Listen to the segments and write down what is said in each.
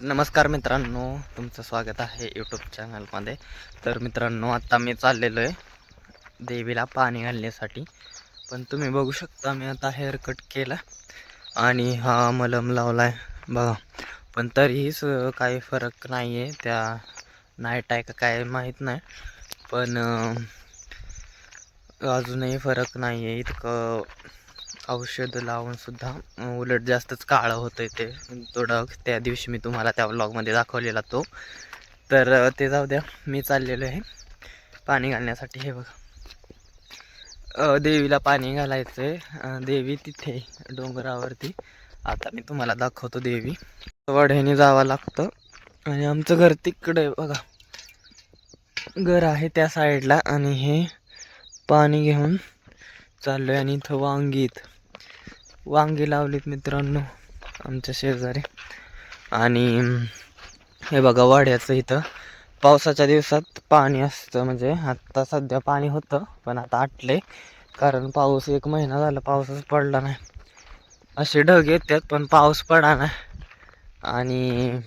तर नमस्कार मित्रांनो तुमचं स्वागत आहे यूट्यूब चॅनलमध्ये तर मित्रांनो आत्ता मी चाललेलो आहे देवीला पाणी घालण्यासाठी. पण तुम्ही बघू शकता मी आता हेअर कट केला आणि हा मलम लावला आहे बघा पण तरीही काही फरक नाही आहे त्या नाईट आहे का काय माहीत नाही. पण अजूनही फरक नाही आहे इतकं औषध लावून सुद्धा उलट जास्तच काळं होतं ते. थोडं त्या दिवशी मी तुम्हाला त्या व्लॉगमध्ये दाखवलेला तो. तर ते जाऊ द्या. मी चाललेलो आहे पाणी घालण्यासाठी. हे बघा. देवीला पाणी घालायचं आहे देवी तिथे डोंगरावरती. आता मी तुम्हाला दाखवतो देवी. वढ्याने जावं लागतं. आणि आमचं घर तिकडे बघा. घर आहे त्या साईडला आणि हे पाणी घेऊन चाललोय. आणि इथं वांगीत वांगी लावलीत मित्रांनो आमच्या शेजारी. आणि हे बघा वाड्याचं इथं. पावसाच्या दिवसात पाणी असतं म्हणजे आत्ता सध्या पाणी होतं पण आता आटले कारण पाऊस एक महिना झाला पाऊसच पडला नाही. असे ढग येतात पण पाऊस पडा नाही. आणि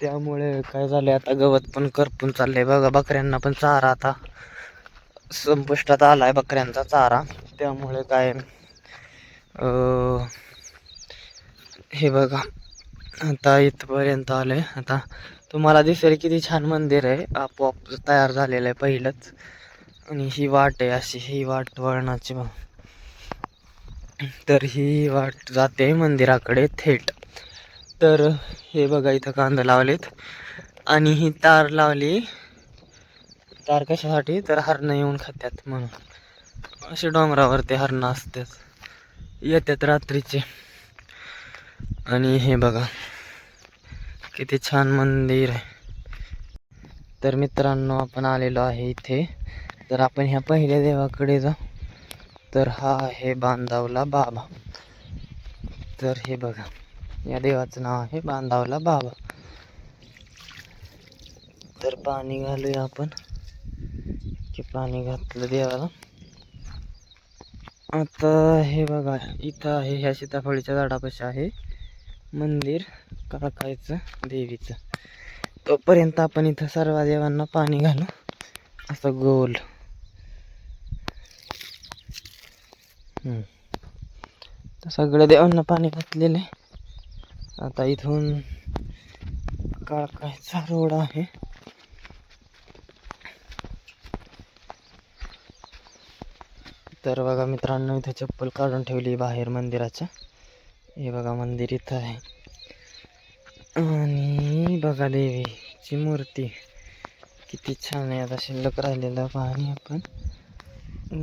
त्यामुळे काय झालं आता गवत पण करपून चाललंय. बघा बकऱ्यांना पण चारा आता संपुष्टात आला आहे बकऱ्यांचा चारा. त्यामुळे काय हे बघा. आता इथपर्यंत आहे आता तुम्हाला दिसेल किती छान मंदिर आहे. आपोआप तयार झालेलं आहे पहिलंच. आणि ही वाट आहे अशी. ही वाट वळणाची तर ही वाट जाते मंदिराकडे थेट. तर हे बघा इथं कांदा लावलेत. आणि ही तार लावली. तार कशासाठी? तर हरणं येऊन खात्यात म्हणून. असे डोंगरावरती हरणं असतात येतात रात्रीचे. आणि हे बघा किती छान मंदिर आहे. तर मित्रांनो आपण आलेलो आहे इथे. तर आपण ह्या पहिल्या देवाकडे जाऊ. तर हा आहे बांधावला बाबा. तर हे बघा या देवाचं नाव आहे बांधावला बाबा. तर पाणी घालूया आपण. की पाणी घातलं देवाला? आता हे बघा इथं आहे ह्या सीताफळीच्या झाडापाशी आहे मंदिर काकायचं देवीचं. तोपर्यंत आपण इथं सर्व देवांना पाणी घालू. असं गोल. तर सगळ्या देवांना पाणी घातलेलं आहे. आता इथून काळकायचा रोड आहे. तर बघा मित्रांनो इथं चप्पल काढून ठेवली बाहेर मंदिराच्या हे बघा मंदिर इथं आहे. आणि बघा देवीची मूर्ती. किती छान आहे आता शिल्लक राहिलेलं पाणी आपण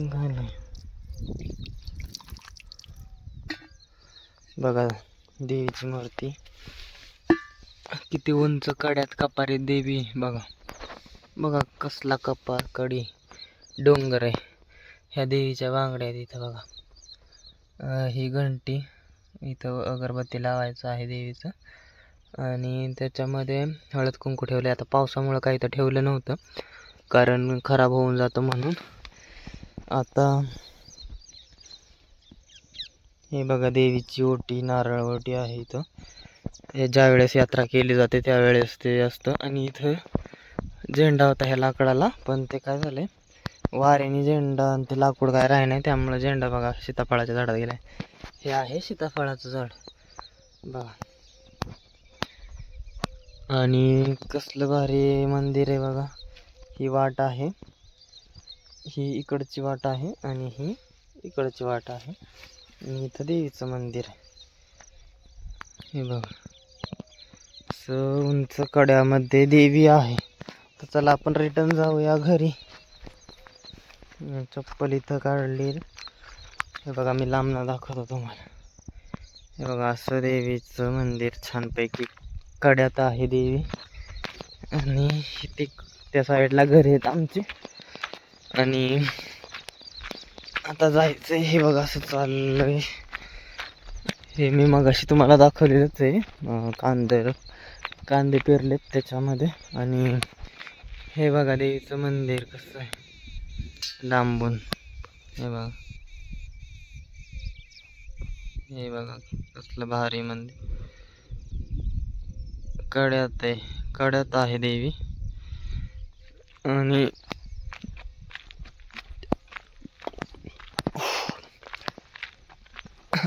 घालू बघा देवीची मूर्ती. किती उंच कड्यात कपारी देवी. बघा. बघा कसला कपार कडी. डोंगर आहे. ह्या देवीच्या बांगड्या आहेत इथं बघा. ही घंटी इथं अगरबत्ती लावायचं आहे देवीचं. आणि त्याच्यामध्ये हळद कुंकू ठेवले आता पावसामुळं काही तर ठेवलं नव्हतं कारण खराब होऊन जातं म्हणून. आता हे बघा देवीची ओटी नारळ ओटी आहे इथं. हे ज्या वेळेस यात्रा केली जाते त्यावेळेस ते असतं. आणि इथं झेंडा होता ह्या लाकडाला पण ते काय झालंय? वाऱ्याने झेंडा आणि ते लाकूड काय राही नाही त्यामुळे झेंडा बघा सीताफळाच्या झाडात गेलाय. हे आहे सीताफळाचं झाड. बघा. आणि कसलं भारी मंदिर आहे बघा. ही वाट आहे. ही इकडची वाट आहे आणि ही इकडची वाट आहे. आणि इथं देवीचं मंदिर आहे. हे बघा. असं उंच कड्यामध्ये देवी आहे. तर चला आपण रिटर्न जाऊया घरी. चप्पल इथं काढली हे बघा मी लांबना दाखवतो तुम्हाला. हे बघा असं देवीचं मंदिर छानपैकी कड्यात आहे देवी. आणि ते त्या साईडला घर आहेत आमचे. आणि आता जायचं हे बघा असं चाललंय. हे मी मगाशी तुम्हाला दाखवलेलंच आहे. कांदे कांदे पेरलेत त्याच्यामध्ये. आणि हे बघा देवीचं मंदिर कसं आहे. लांबून. हे बघा. हे बघा कसलं भारी मंदिर. कड्यात आहे. कड्यात आहे देवी. आणि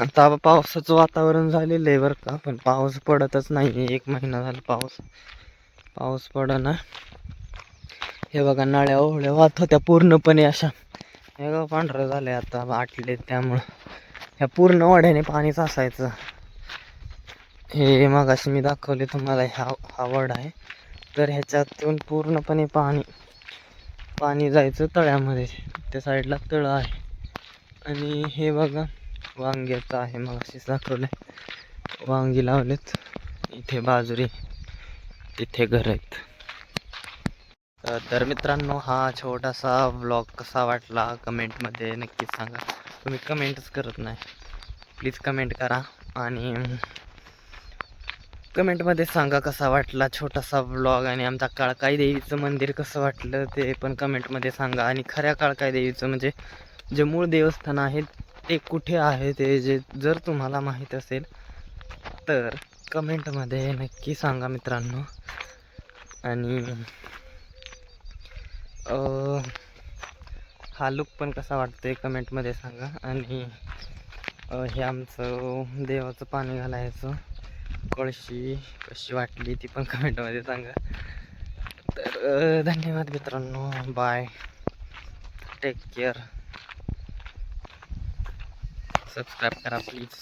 आता पावसाचं वातावरण झालेलं आहे बरं का पण पाऊस पडतच नाही एक महिना झाला पाऊस. पाऊस पडना. हे बघा नळ्या ओहळ्या वाहत होत्या पूर्णपणे अशा. हे बघा पांढरं झालंय आता आटले त्यामुळं. ह्या पूर्ण वाड्याने पाणीच असायचं हे मगाशी मी दाखवले तुम्हाला ह्या हा वड आहे. तर ह्याच्यातून पूर्णपणे पाणी पाणी जायचं तळ्यामध्ये. त्या साईडला तळं आहे. आणि हे बघा वांग्याचं आहे मगाशीच दाखवलं वांगी लावलेत. इथे बाजरी तिथे घर आहेत. तर मित्रांनो हा छोटासा ब्लॉग कसा वाटला कमेंटमध्ये नक्कीच सांगा. तुम्ही कमेंटच करत नाही. प्लीज कमेंट करा आणि कमेंटमध्ये सांगा कसा वाटला छोटासा ब्लॉग आणि आमचा काळकाई देवीचं मंदिर कसं वाटलं ते पण कमेंटमध्ये सांगा. आणि खऱ्या काळकाई देवीचं म्हणजे जे मूळ देवस्थान आहे ते कुठे आहे ते जे जर तुम्हाला माहीत असेल तर कमेंटमध्ये नक्की सांगा मित्रांनो. आणि हा लुक पण कसा वाटतोय कमेंटमध्ये सांगा. आणि हे आमचं देवाचं पाणी घालायचं. कळशी कशी वाटली ती पण कमेंटमध्ये सांगा. तर धन्यवाद मित्रांनो. बाय टेक केअर सबस्क्राईब करा प्लीज